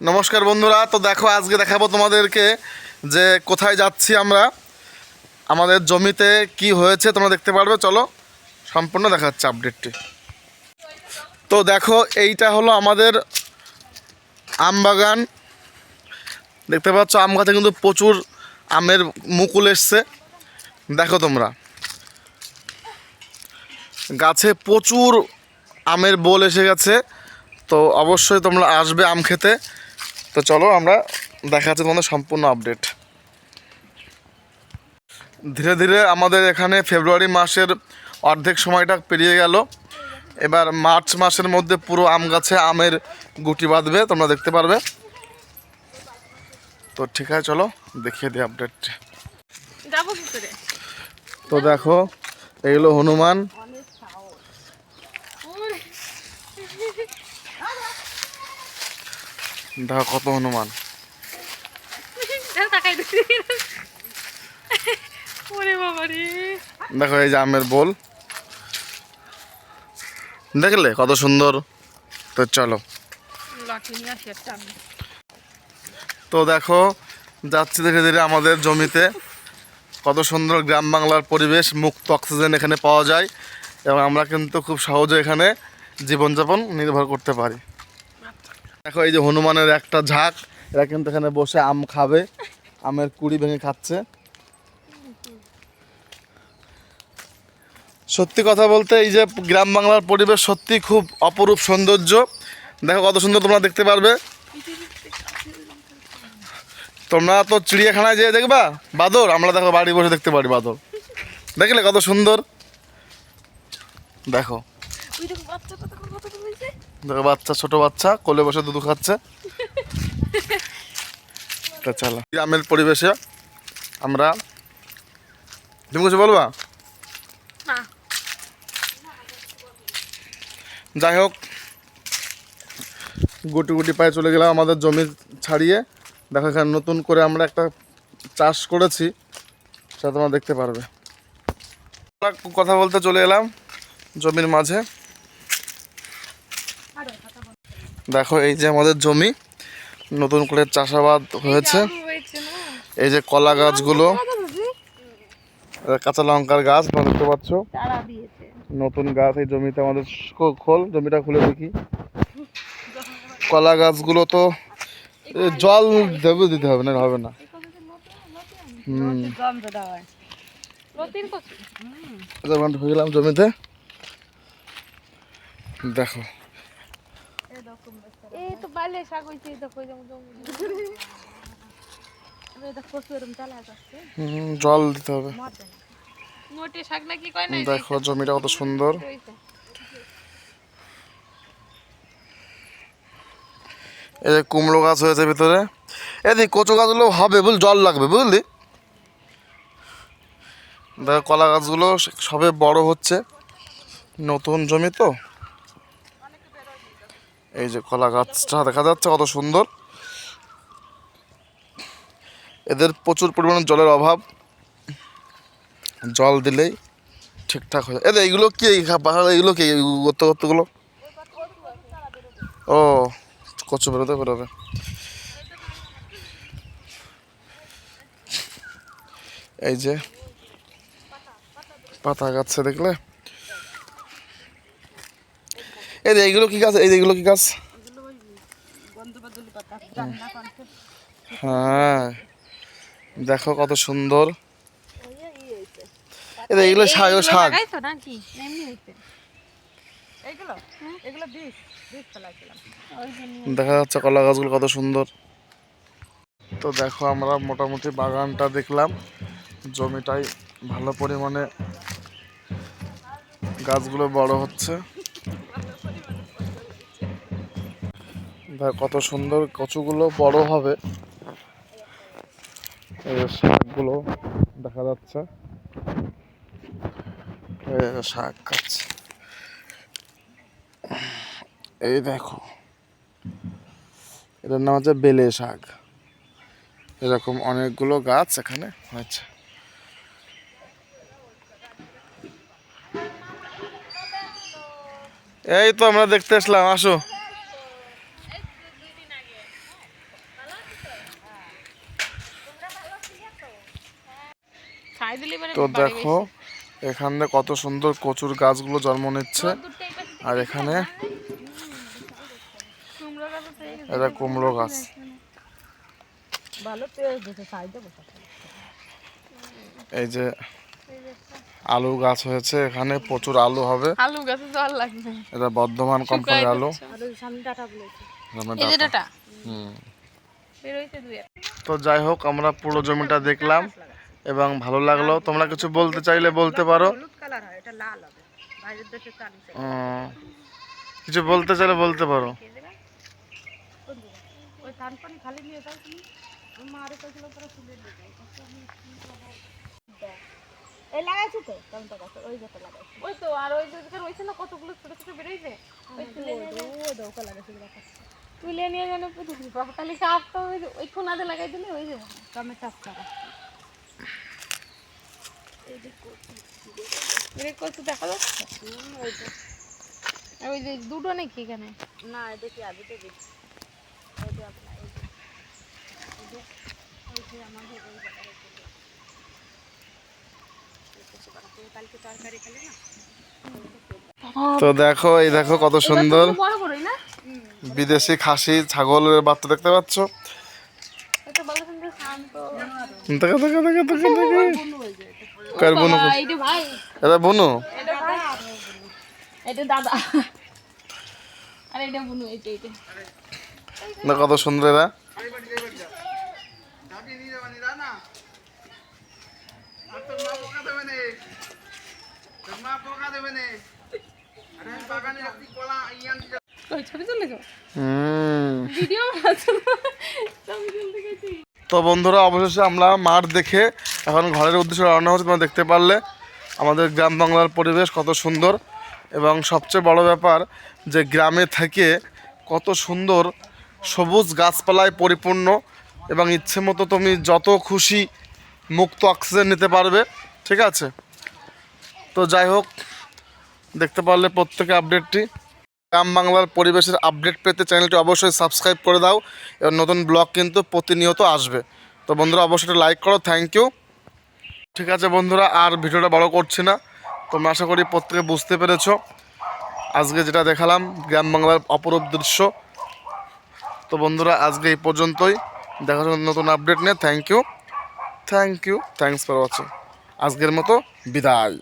নমস্কার বন্ধুরা, তো দেখো আজকে দেখাবো তোমাদেরকে যে কোথায় যাচ্ছি আমরা, আমাদের জমিতে কি হয়েছে তোমরা দেখতে পারবে, চলো সম্পূর্ণ দেখাচ্ছে আপডেটটি তো দেখো, এইটা হলো আমাদের আম বাগান। দেখতে পাচ্ছ, আম গাছে কিন্তু প্রচুর আমের মুকুল এসছে। দেখো তোমরা, গাছে প্রচুর আমের বোল এসে গেছে। তো অবশ্যই তোমরা আসবে আম খেতে। তো চলো আমরা দেখা যাচ্ছে তোমাদের সম্পূর্ণ আপডেট ধীরে ধীরে আমাদের এখানে ফেব্রুয়ারি মাসের অর্ধেক সময়টা পেরিয়ে গেল। এবার মার্চ মাসের মধ্যে পুরো আম গাছে আমের গুটি বাঁধবে তোমরা দেখতে পারবে। তো ঠিক আছে চলো দেখিয়ে দিই আপডেট তো দেখো এগুলো হনুমান। দেখো কত হনুমান। দেখো এই যে আমের বোল। দেখলে কত সুন্দর? তো চলো। তো দেখো যাচ্ছি ধীরে ধীরে আমাদের জমিতে। কত সুন্দর গ্রাম বাংলার পরিবেশ মুক্ত অক্সিজেন এখানে পাওয়া যায়। এবং আমরা কিন্তু খুব সহজে এখানে জীবনযাপন নির্ভর করতে পারি। দেখো এই যে হনুমানের একটা ঝাঁক, এরা কিন্তু এখানে বসে আম খাবে, আমের কুড়ি ভেঙে খাচ্ছে। সত্যি কথা বলতে এই যে গ্রাম বাংলার পরিবেশ সত্যি খুব অপরূপ সৌন্দর্য। দেখো কত সুন্দর তোমরা দেখতে পারবে। তোমরা তো চিড়িয়াখানায় যেয়ে দেখবা? বাদর, আমরা দেখো বাড়ি বসে দেখতে পারি বাদর। দেখলে কত সুন্দর? দেখো ওই দেখো বাচ্চাটা দেখো কত হয়েছে দেখো বাচ্চা ছোট বাচ্চা কোলে বসে দুধু খাচ্ছে। তা চলো। গ্রামের পরিবেশে আমরা তুমি কিছু বলবা? যাই হোক গুটি গুটি পায়ে চলে গেলাম আমাদের জমি ছাড়িয়ে। দেখো এখানে নতুন করে আমরা একটা চাষ করেছি সেটা তোমরা দেখতে পারবে। কথা বলতে চলে এলাম জমির মাঝে। দেখো এই যে আমাদের জমি নতুন করে চাষাবাদ হয়েছে। এই যে কলা গাছগুলো কাঁচা লঙ্কার গাছ তোমরা দেখতে পাচ্ছ। নতুন গাছ এই জমিতে আমাদের খোল জমিটা খুলে দেখি। কলা গাছগুলো তো এ, জল দেবে দিতে হবে না হবে না। হুম। গন্ধ দেওয়া নতুন কচু। যখন ঢুকে গেলাম জমিতে। দেখো এই তো বাইলে শাক হয়েছে দেখো যাচ্ছে হুম, জল দিতে হবে। দেখো জমিটা কত সুন্দর। এই যে কুমড়ো গাছ হয়েছে ভিতরে। এদিক কচু গাছগুলো হবে বুঝলি জল লাগবে বুঝলি? দেখো কলা গাছগুলো সবে বড় হচ্ছে। নতুন জমি তো। এই যে কলা গাছটা দেখা যাচ্ছে কত সুন্দর। এদের প্রচুর পরিমাণে জলের অভাব। জল দিলেই ঠিকঠাক হয়ে যায়। এইগুলো কি এইগুলো কি করতে করতেগুলো ও, কচু বেরোতে বেরোবে। এই যে পাতা গাছে দেখলে এই এইগুলো কি গাছ? এই যে এইগুলো কি গাছ? হ্যাঁ। দেখো কত সুন্দর। এই যে এইগুলো শাক শাক। এগুলো দেখা যাচ্ছে কলা গাছগুলো কত সুন্দর। তো দেখো আমরা মোটামুটি বাগানটা দেখলাম। জমিটাই ভালো পরিমাণে গাছগুলো বড় হচ্ছে। দেখ কত সুন্দর কচুগুলো বড় হবে। শাকগুলো দেখা যাচ্ছে। শাক গাছ এই দেখো, এটার নাম হচ্ছে বেলে শাক। এরকম অনেকগুলো গাছ এখানে হয়েছে। এই তো আমরা দেখতে আসলাম, আসো পাই দিলে এবারে তো দেখো এখানে কত সুন্দর কচুর গাছগুলো জন্ম নিচ্ছে। আর এখানে এটা কুমড়ো গাছ। এই যে আলু গাছ হয়েছে এখানে প্রচুর আলু হবে। আলু গাছে জল লাগবে। এটা বর্ধমান কোম্পানির আলু। তো যাই হোক আমরা পুরো জমিটা দেখলাম। এবং ভালো লাগল। তোমরা কিছু বলতে চাইলে বলতে পারো। হলুদ কালার হয় এটা লাল হবে। বাইরের দেশে চালি উম, কিছু বলতে চাইলে বলতে পারো। এই লাগাইছি তো? টমেটো গাছ ওই যেটা লাগাইছি। ওই তো আর ওই যে রয়েছে না কতগুলো ছোট ছোট বেরোইছে ওই তুলে নিয়ে দৌকা লাগাইছি তুলে নিয়ে বাবা তাহলে তো ওই লাগাই দিলে ওই যে। টমেটো এই কত দেখা যাচ্ছে? ওই তো যে দুটো নাকি এখানে? না এটা কি আগে না তো দেখো এই দেখো কত সুন্দর। বড় বড়ই না? বিদেশি খাসি ছাগলের বাচ্চা দেখতে পাচ্ছ? দেখো দেখো দেখো দেখো দেখো কার বুনু? এটা বুনু? এটা ভাই। এটা দাদা। আর এটা বুনু এইটা এইটা না কত সুন্দর এরা। ছবি গো হুম। ভিডিও তো বন্ধুরা, অবশেষে আমরা মাঠ দেখে এখন ঘরের উদ্দেশ্যে রওনা হচ্ছে তোমরা দেখতে পারলে আমাদের গ্রাম বাংলার পরিবেশ কত সুন্দর। এবং সবচেয়ে বড় ব্যাপার যে গ্রামে থেকে কত সুন্দর সবুজ গাছপালায় পরিপূর্ণ এবং ইচ্ছে মতো তুমি যত খুশি মুক্ত অক্সিজেন নিতে পারবে, ঠিক আছে? তো যাই হোক, দেখতে পারলে প্রত্যেকে আপডেটটি গ্রাম বাংলার পরিবেশের আপডেট পেতে চ্যানেলটি অবশ্যই সাবস্ক্রাইব করে দাও। এবং নতুন ব্লগ কিন্তু প্রতিনিয়ত আসবে। তো বন্ধুরা, অবশ্যই লাইক করো থ্যাংক ইউ ঠিক আছে বন্ধুরা, আর ভিডিওটা বড় করছি না। তোমরা আশা করি প্রত্যেকে বুঝতে পেরেছ। আজকে যেটা দেখালাম, গ্রাম বাংলার অপরূপ দৃশ্য। তো বন্ধুরা, আজকে এই পর্যন্তই। দেখা নতুন আপডেট নিয়ে। Thank you thank you thanks for watching আজকের মতো বিদায়।